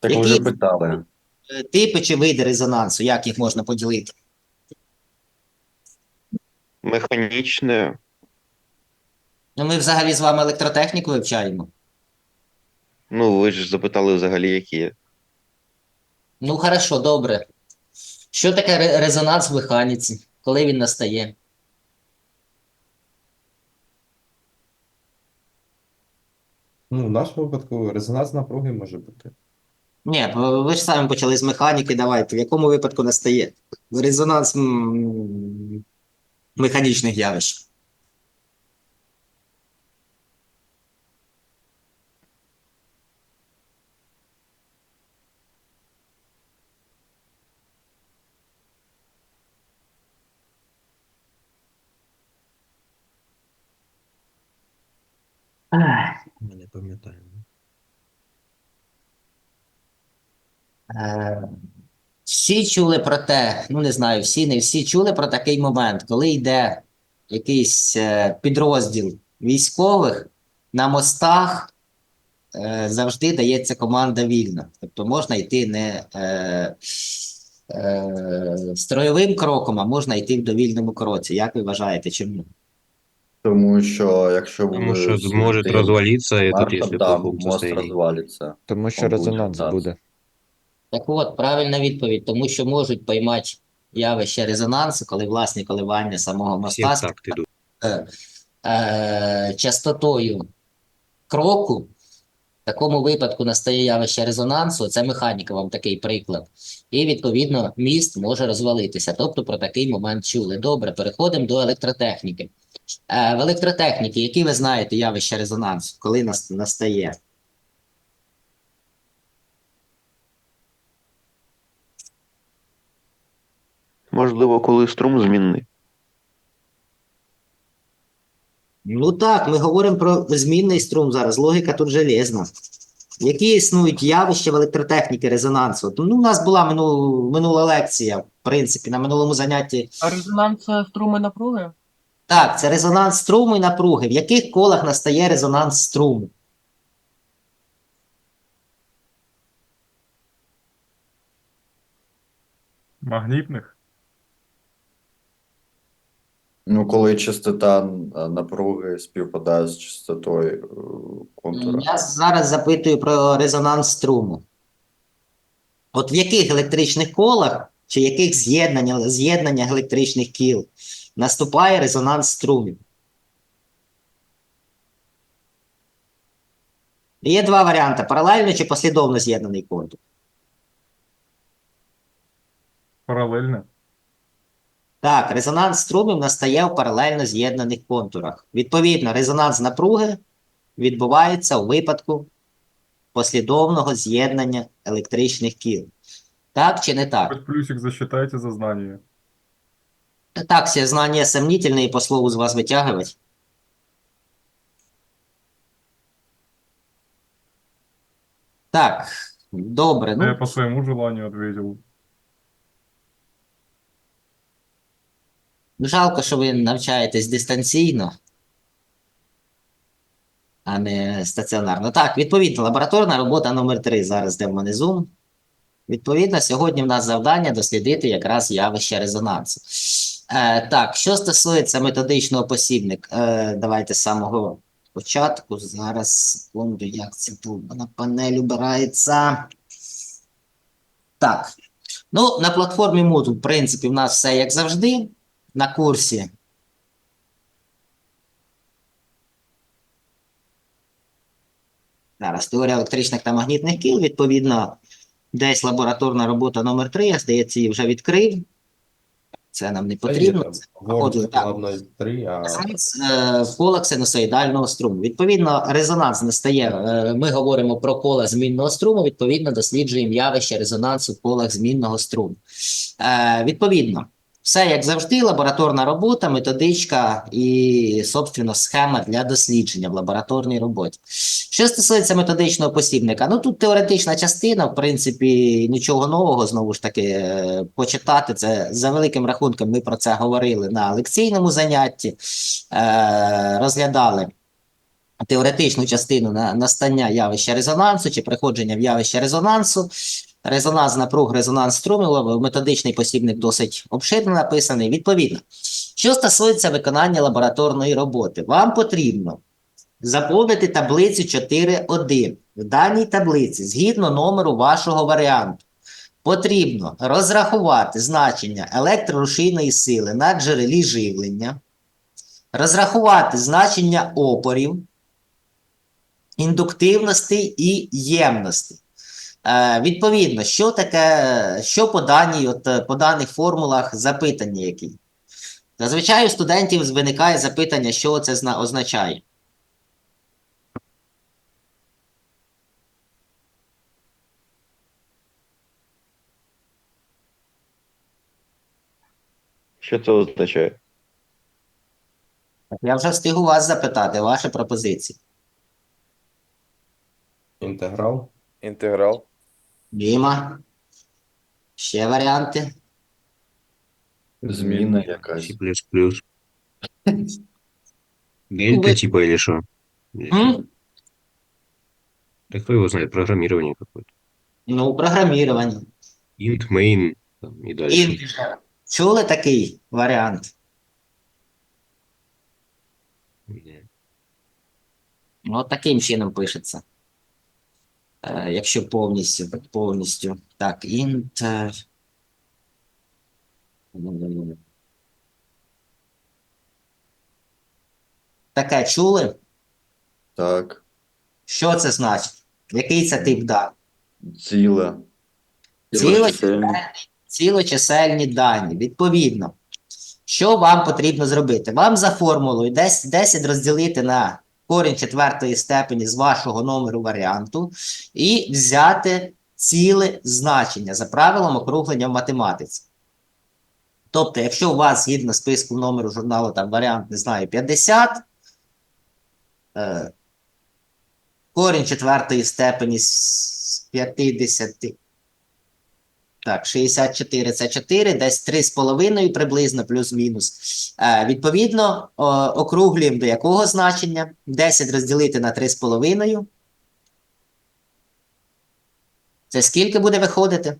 Так ви вже питали. Типи чи види резонансу, як їх можна поділити? Механічне, Ну, ми взагалі з вами електротехніку вивчаємо. ну ви ж запитали взагалі, які. Ну, хорошо, добре. Що таке резонанс в механіці? Коли він настає? Ну, в нашому випадку резонанс напруги може бути. Ні, ви ж самі почали з механіки, давайте. В якому випадку настає? Резонанс механічних явищ. Ми не пам'ятаємо. Е, Всі чули про те, ну не знаю, всі, не всі чули про такий момент, коли йде якийсь е, підрозділ військових на мостах е, завжди дається команда вільно. Тобто можна йти не е, е, строєвим кроком, а можна йти в довільному кроці. Як ви вважаєте, чому? Тому що якщо буде что служити может развалиться этот, маршал, да, мост розвалиться. Тому що резонанс так. буде. Так от, правильна відповідь, тому що можуть поймати явище резонансу, коли власні коливання самого моста такт е, е, частотою кроку. В такому випадку настає явище резонансу, це механіка вам такий приклад. І відповідно міст може розвалитися. Тобто про такий момент чули. Добре, переходимо до електротехніки. Е, в електротехніці, які ви знаєте явище резонансу, коли настає? Можливо, коли струм змінний. Ну так, ми говоримо про змінний струм зараз. Логіка тут железна. Які існують явища в електротехніці резонансу? Ну, у нас була минул, минула лекція, в принципі, на минулому занятті. А резонанс це струми напруги? Так, це резонанс струму і напруги. В яких колах настає резонанс струму? Магнітних? Ну, коли частота е, напруги співпадає з частотою е, контура. Я зараз запитую про резонанс струму. От в яких електричних колах чи яких з'єднання, з'єднання електричних кіл наступає резонанс струмів? Є два варіанти: паралельно чи послідовно з'єднаний контур. Паралельне? Так, резонанс струмів настає в паралельно з'єднаних контурах. Відповідно, резонанс напруги відбувається у випадку послідовного з'єднання електричних кіл. Так чи не так? Плюсик засчитайте за знание. Так, все знания сомнительные, по слову з вас витягувати. Так, добре. Я Ну, по своему желанию ответил. Жалко, що ви навчаєтесь дистанційно, а не стаціонарно. Так, відповідно, лабораторна робота номер 3 зараз де в мене Zoom. Відповідно, сьогодні в нас завдання дослідити якраз явище резонансу. Е, так, що стосується методичного посібника, е, давайте з самого початку. Зараз секунду, як це на панель убирається. Так. Ну, на платформі Moodle, в принципі, в нас все як завжди. На курсі. Зараз теорія електричних та магнітних кіл, відповідно, десь лабораторна робота номер 3, я здається, її вже відкрив. Це нам не потрібно. Походили, так. Головно 3, а Резонанс е, кола синусоїдального струму. Відповідно, резонанс настає. е, Ми говоримо про кола змінного струму. Відповідно, досліджуємо явище резонансу в колах змінного струму. Е, Відповідно, все як завжди, лабораторна робота, методичка і, собственно, схема для дослідження в лабораторній роботі. Що стосується методичного посібника, ну тут теоретична частина, в принципі, нічого нового, знову ж таки, е, почитати це за великим рахунком. Ми про це говорили на лекційному занятті, е, розглядали теоретичну частину на настання явища резонансу чи приходження в явище резонансу. Резонанс напруг, резонанс струмів, методичний посібник досить обширно написаний. Відповідно, що стосується виконання лабораторної роботи, вам потрібно заповнити таблицю 4.1. В даній таблиці, згідно номеру вашого варіанту, потрібно розрахувати значення електрорушійної сили на джерелі живлення, розрахувати значення опорів, індуктивності і ємності. Е, відповідно, що таке, що по даній, от, по даних формулах запитання які? Зазвичай у студентів виникає запитання, що це означає. Що це означає? Я вже встиг у вас запитати ваші пропозиції. Інтеграл. Інтеграл. Діма. Ще варіанти. Зміна якась. C++. Дельта вы- типа или что? М? Да кто его знает? Программирование какое-то. Ну, програмірування. Int, main там, и дальше. Інтеграл. Чули такий варіант? Не. Ну, от таким чином пишеться. Е, якщо повністю, повністю. Так, int. е. Таке чули? Так. Що це значить? Який це тип даних? Ціле. Цілочисельні, цілочисельні дані. Відповідно, що вам потрібно зробити? Вам за формулою 10, 10 розділити на корінь четвертої степені з вашого номеру варіанту і взяти ціле значення за правилом округлення в математиці. Тобто, якщо у вас згідно списку номеру журналу там варіант, не знаю, 50, е, корінь четвертої степені з 50, так, 64 це 4, десь 3,5 приблизно, плюс-мінус. Е, відповідно, о, округлюємо до якого значення? 10 розділити на 3,5. Це скільки буде виходити?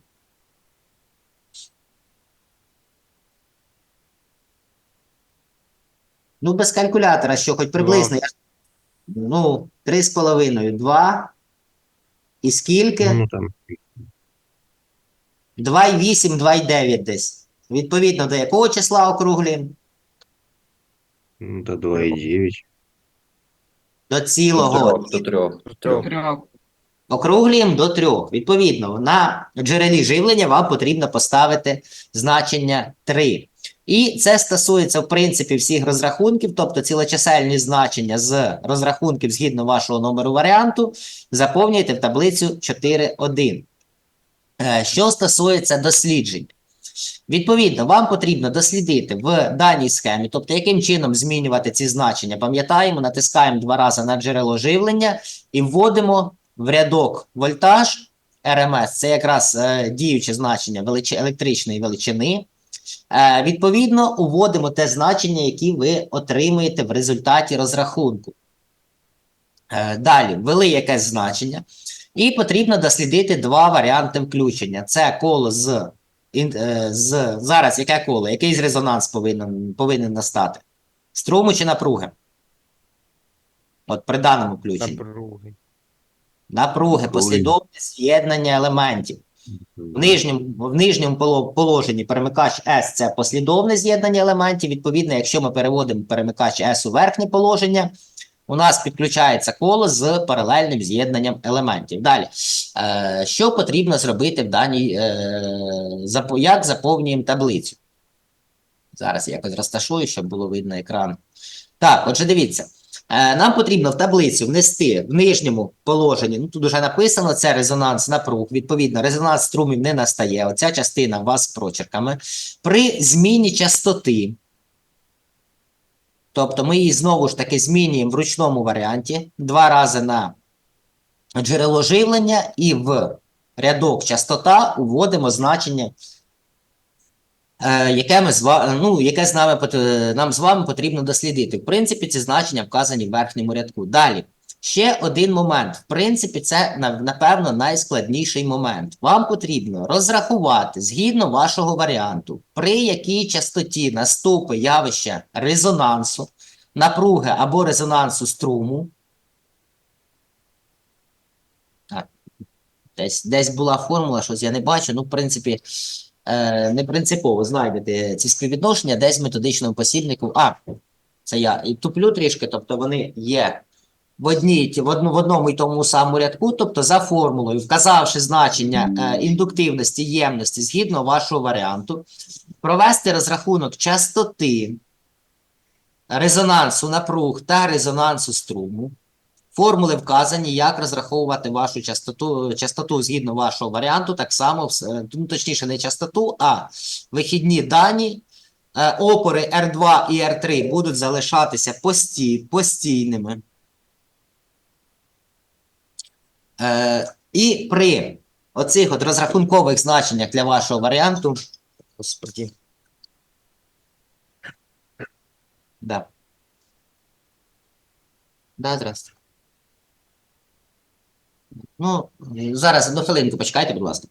Ну, без калькулятора, що хоч приблизно. Я Ну, 3,5, 2. І скільки? Ну, ну, там 2,8, 2,9 десь. Відповідно, до якого числа округлюємо? ну, до 2,9. До цілого. До трьох. До трьох. Трьох. Округлюємо до трьох. Відповідно, на джерелі живлення вам потрібно поставити значення 3. І це стосується, в принципі, всіх розрахунків, тобто цілочисельні значення з розрахунків згідно вашого номеру варіанту, заповнюєте в таблицю 4.1. Е, Що стосується досліджень. Відповідно, вам потрібно дослідити в даній схемі, тобто яким чином змінювати ці значення. Пам'ятаємо, натискаємо два рази на джерело живлення і вводимо в рядок вольтаж РМС, це якраз е, діюче значення велич... електричної величини. Е, відповідно, уводимо те значення, яке ви отримуєте в результаті розрахунку. Е, далі, ввели якесь значення, і потрібно дослідити два варіанти включення. Це коло з, е, з зараз яке коло, який резонанс повинен, повинен настати? Струму чи напруги? От при даному включенні. Напруги. Напруги, послідовне з'єднання елементів. В нижньому, в нижньому положенні перемикач S – це послідовне з'єднання елементів. Відповідно, якщо ми переводимо перемикач S у верхнє положення, у нас підключається коло з паралельним з'єднанням елементів. Далі, е, що потрібно зробити в даній, е, як заповнюємо таблицю? Зараз я якось розташую, щоб було видно екран. Так, отже, дивіться. Е, Нам потрібно в таблицю внести в нижньому положенні, ну тут вже написано, це резонанс напруг. Відповідно, резонанс струмів не настає. Оця частина у вас з прочерками. При зміні частоти, тобто ми її знову ж таки змінюємо в ручному варіанті два рази на джерело живлення і в рядок частота уводимо значення е, яке, ми з ну, яке з нами, е, нам з вами потрібно дослідити. В принципі, ці значення вказані в верхньому рядку. Далі. Ще один момент. В принципі, це напевно найскладніший момент. Вам потрібно розрахувати згідно вашого варіанту, при якій частоті наступить явище резонансу, напруги або резонансу струму. Так. Десь, десь була формула, щось я не бачу. Ну, в принципі, е, не принципово знайдете ці співвідношення десь в методичному посібнику. А, це я і туплю трішки, тобто вони є в, одній, в, одну, в одному і тому самому рядку, тобто за формулою, вказавши значення е, індуктивності, ємності згідно вашого варіанту, провести розрахунок частоти резонансу напруг та резонансу струму. Формули вказані, як розраховувати вашу частоту, частоту згідно вашого варіанту, так само, е, ну, точніше, не частоту, а вихідні дані. Е, Опори R2 і R3 будуть залишатися пості, постійними. Е, і при оцих от розрахункових значеннях для вашого варіанту. Господи. Да. Да, здрасте. Ну, зараз одну хвилинку почекайте, будь ласка.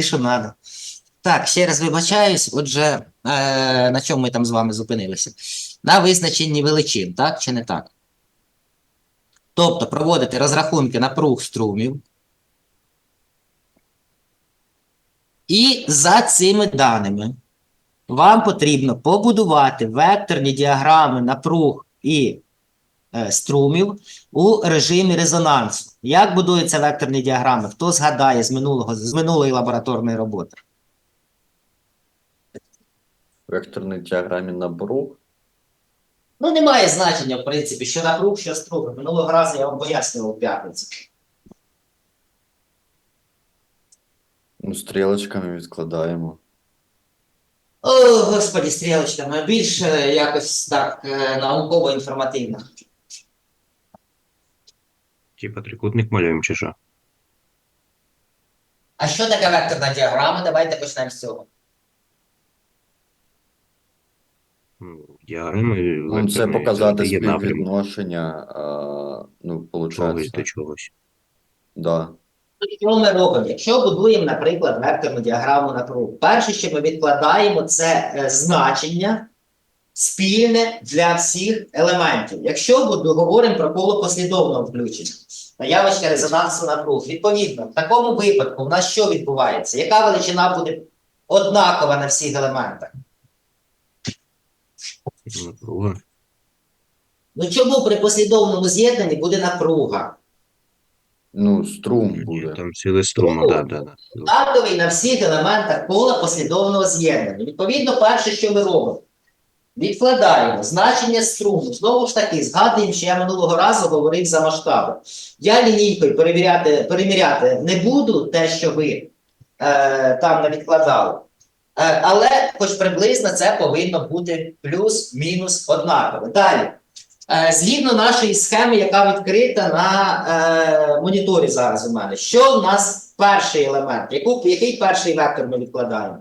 Що надо. Так, ще раз вибачаюсь. Отже, е, на чому ми там з вами зупинилися? На визначенні величин, так чи не так? Тобто проводити розрахунки напруг струмів. І за цими даними вам потрібно побудувати векторні діаграми напруг і е, струмів у режимі резонансу. Як будуються векторні діаграми? Хто згадає з минулого з минулої лабораторної роботи? В векторній діаграмі напруг. Ну, немає значення, в принципі, що напруг, що струм. Минулого разу я вам пояснював у п'ятницю. Ну, стрілочками відкладаємо. О, господі, стрілочками, більше якось так е, науково-інформативно. Типа трикутник малюємо чи що? А що таке векторна діаграма? Давайте почнемо з цього. Ну, діаграми Ну, це векторні показати є напрямок співвідношення, а, ну, чогось до виходить, чогось. да. Що ми робимо? Якщо будуємо, наприклад, векторну діаграму напруг, перше, що ми відкладаємо, це е, значення спільне для всіх елементів. Якщо буду, говоримо про коло послідовного включення, наявочка резонансу напруг, відповідно, в такому випадку в нас що відбувається? Яка величина буде однакова на всіх елементах? Ну чому при послідовному з'єднанні буде напруга? Ну, струм буде. Там Ну, да, да, да. однаковий на всіх елементах кола послідовного з'єднання. Відповідно, перше, що ми робимо, відкладаємо значення струму. Знову ж таки, згадуємо, що я минулого разу говорив за масштаби. Я лінійкою перевіряти, переміряти не буду те, що ви е, там не відкладали. Е, але, хоч приблизно, це повинно бути плюс-мінус однаково. Далі. Е, Згідно нашої схеми, яка відкрита на е, моніторі зараз у мене, що в нас перший елемент? Яку, який перший вектор ми відкладаємо?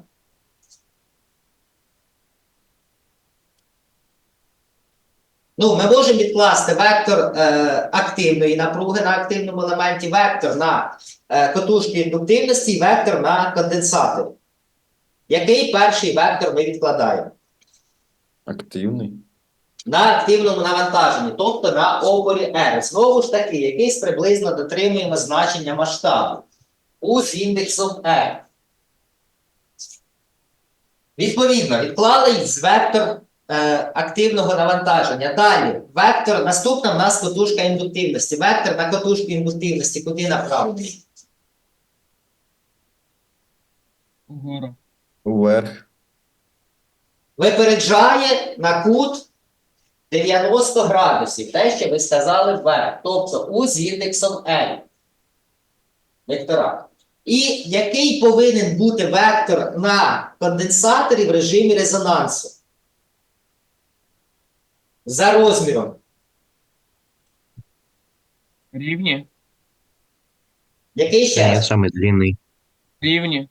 Ну, ми можемо відкласти вектор е, активної напруги на активному елементі, вектор на е, котушки індуктивності і вектор на конденсаторі. Який перший вектор ми відкладаємо? Активний. на активному навантаженні, тобто на опорі R. Знову ж таки, якийсь приблизно дотримуємо значення масштабу у з індексом R. Відповідно, відклали з вектор е, активного навантаження. Далі, вектор, наступна в нас котушка індуктивності. Вектор на котушку індуктивності куди направлений? Вгору. Вверх. випереджає на кут 90 градусів, те, що ви сказали вверх, тобто у з індексом L. Вектора. І який повинен бути вектор на конденсаторі в режимі резонансу? За розміром. Рівні. Який ще раз? саме длинний. Рівні.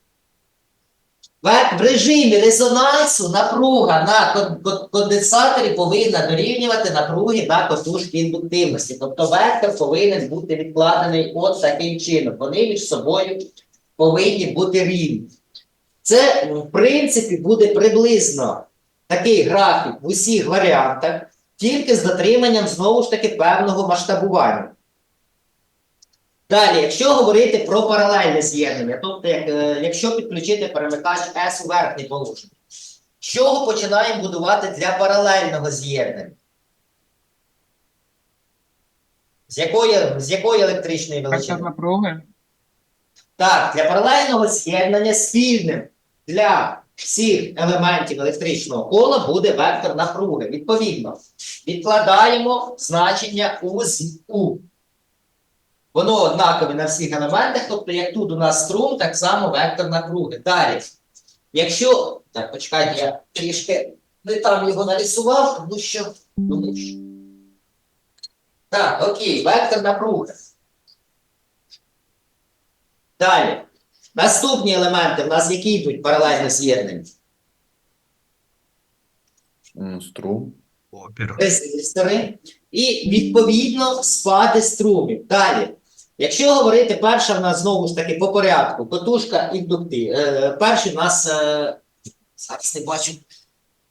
В в режимі резонансу напруга на кон- кон- конденсаторі повинна дорівнювати напруги на котушки індуктивності. Тобто вектор повинен бути відкладений от таким чином. Вони між собою повинні бути рівні. Це, в принципі, буде приблизно такий графік в усіх варіантах, тільки з дотриманням знову ж таки певного масштабування. Далі, якщо говорити про паралельне з'єднання, тобто, як, е, якщо підключити перемикач S у верхнє положення, з чого починаємо будувати для паралельного з'єднання? З якої, з якої електричної величини? Так, для паралельного з'єднання спільним для всіх елементів електричного кола буде вектор напруги. Відповідно, відкладаємо значення У з У. Воно однакове на всіх елементах, тобто як тут у нас струм, так само вектор напруги. Далі. Якщо. Так, почекайте, я трішки не там його нарисував, тому що. Тому що. Так, окей, вектор напруги. Далі. Наступні елементи в нас які йдуть паралельно з'єднані? Струм. Опір. резистори і відповідно спади струмів. Далі. Якщо говорити перша в нас знову ж таки по порядку, котушка індукти. Е, перший в нас е, зараз не бачу.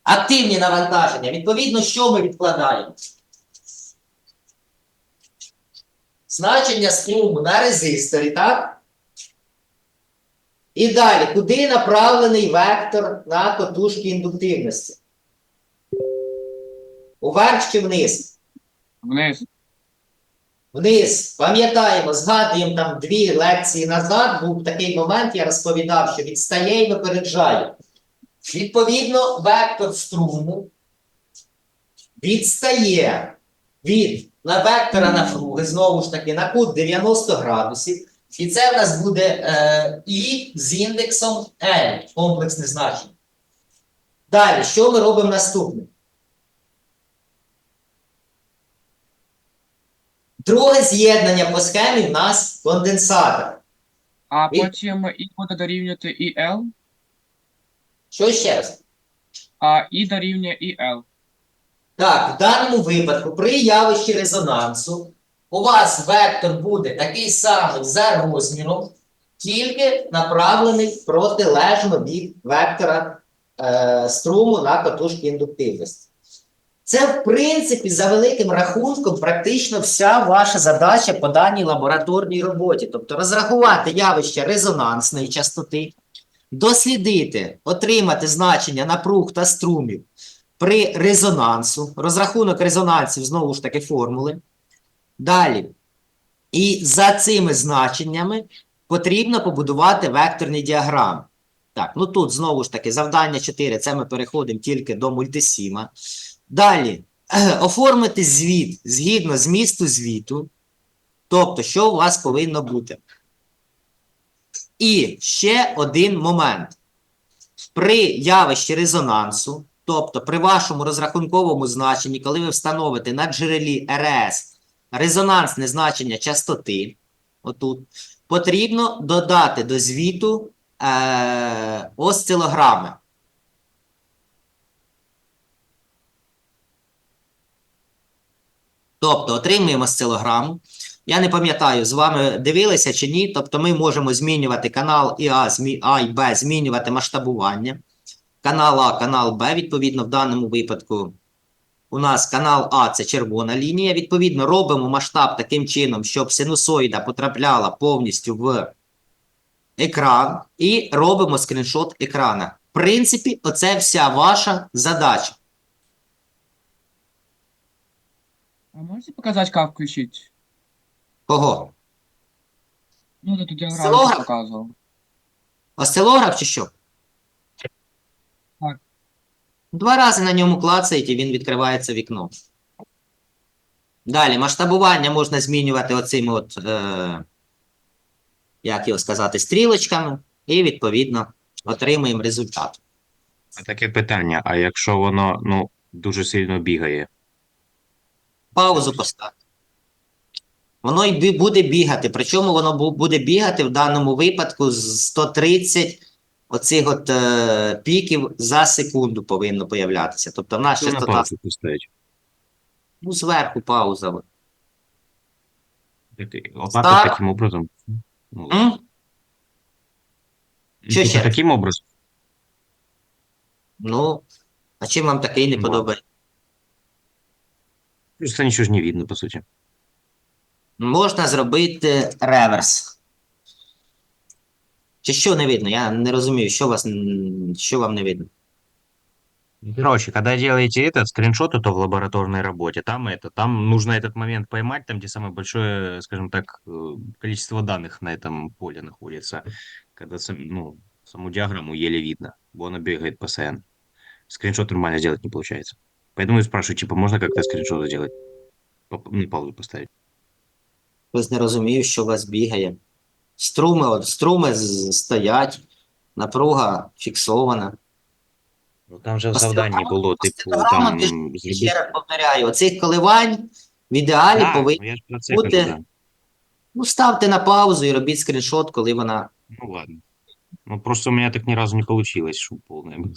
Активні навантаження. Відповідно, що ми відкладаємо? Значення струму на резисторі, так? І далі, куди направлений вектор на котушки індуктивності? Уверх чи вниз? Вниз. Вниз. Пам'ятаємо, згадуємо там дві лекції назад, був такий момент, я розповідав, що відстає і випереджає. Відповідно, вектор струму відстає від на вектора напруги, знову ж таки, на кут 90 градусів. І це в нас буде е, І з індексом L, комплексне значення. Далі, що ми робимо наступне? Друге з'єднання по схемі в нас конденсатор. А І- потім І буде дорівнювати і L, Що ще раз? а І дорівнює і L. Так, в даному випадку при явищі резонансу у вас вектор буде такий самий за розміром, тільки направлений протилежно від вектора е, струму на катушки індуктивності. Це, в принципі, за великим рахунком, практично вся ваша задача по даній лабораторній роботі. Тобто розрахувати явище резонансної частоти, дослідити, отримати значення напруг та струмів при резонансу, розрахунок резонансів знову ж таки формули. Далі. І за цими значеннями потрібно побудувати векторні діаграми. Так, ну тут знову ж таки завдання 4, це ми переходимо тільки до мультисіма. Далі, оформити звіт згідно змісту звіту. Тобто, що у вас повинно бути. І ще один момент. При явищі резонансу, тобто при вашому розрахунковому значенні, коли ви встановите на джерелі РС резонансне значення частоти, отут, потрібно додати до звіту е, осцилограми. Тобто отримуємо осцилограму. Я не пам'ятаю, з вами дивилися чи ні. Тобто ми можемо змінювати канал і А, А і Б, змінювати масштабування. Канал А, канал Б, відповідно, в даному випадку у нас канал А це червона лінія. Відповідно, робимо масштаб таким чином, щоб синусоїда потрапляла повністю в екран, і робимо скріншот екрана. В принципі, оце вся ваша задача. А можете показати, як включити? Кого? Ну, тут Осцилограф? показував. Осцилограф чи що? Два рази на ньому клацаєте, і він відкривається вікно. Далі, масштабування можна змінювати оцими от, е, як його сказати, стрілочками, і відповідно отримуємо результат. Таке питання: а якщо воно ну, дуже сильно бігає? Паузу поставити. Воно й буде бігати. Причому воно буде бігати в даному випадку з 130 оцих от е, піків за секунду повинно появлятися. Тобто в нас Що на паузу ну, зверху пауза. от. Стар- таким образом. Ну, М? Що ще таким образом. Ну, а чим вам такий не Ну. подобається? Просто нічого ж не видно, по суті. Можна зробити реверс. Чи що не видно? Я не розумію, що вас м, що вам не видно. Короче, когда делаете этот скриншот, то в лабораторной работе, там это, там нужно этот момент поймать, там, где самое большое, скажем так, э, количество данных на этом поле находится. Когда сам, ну, саму диаграмму еле видно, бо она бегает постоянно. Скриншот нормально сделать не получается. Поэтому я спрашиваю, типа, можно как-то скриншот сделать? По- Ну, паузу поставить. Хтось не розумію, що у вас бігає. Струми, от, струми з- стоять, напруга фіксована. Ну, там же в Остеограма- завданні було, типу, остеограма там ти ж- зробити. Ще раз повторяю, оцих коливань в ідеалі Да, повинні. ну, я ж про це бути- кажу, да. Ну, ставте на паузу і робіть скріншот, коли вона. Ну, ладно. Ну, просто у меня так ни разу не получилось, чтобы полное было.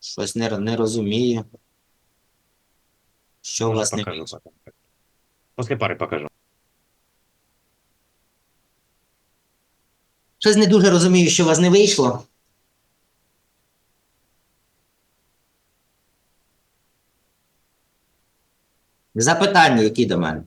Щось не, не розуміє. Що у Может, вас не покажу потом. После пары покажу. Щось не дуже розумію, що у вас не вийшло. Запитання, які до мене?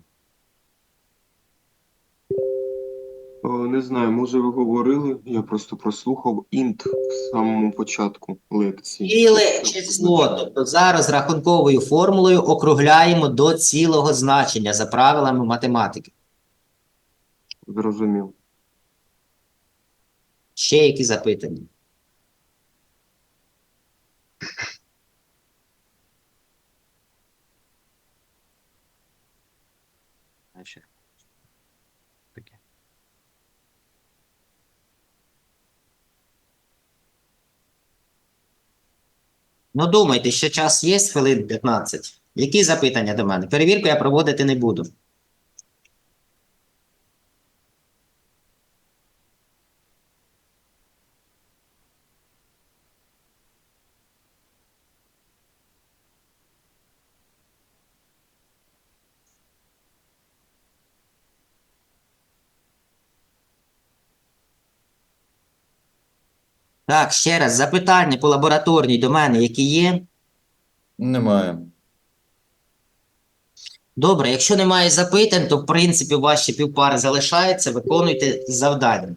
Е, Не знаю, може ви говорили, я просто прослухав інт в самому початку лекції. Ціле число. Тобто зараз рахунковою формулою округляємо до цілого значення за правилами математики. Зрозумів. Ще які запитання? Ну, думайте, ще час є, хвилин 15. Які запитання до мене? Перевірку я проводити не буду. Так, ще раз, запитання по лабораторній до мене, які є? Немає. Добре, якщо немає запитань, то в принципі ваші півпари залишаються, виконуйте завдання.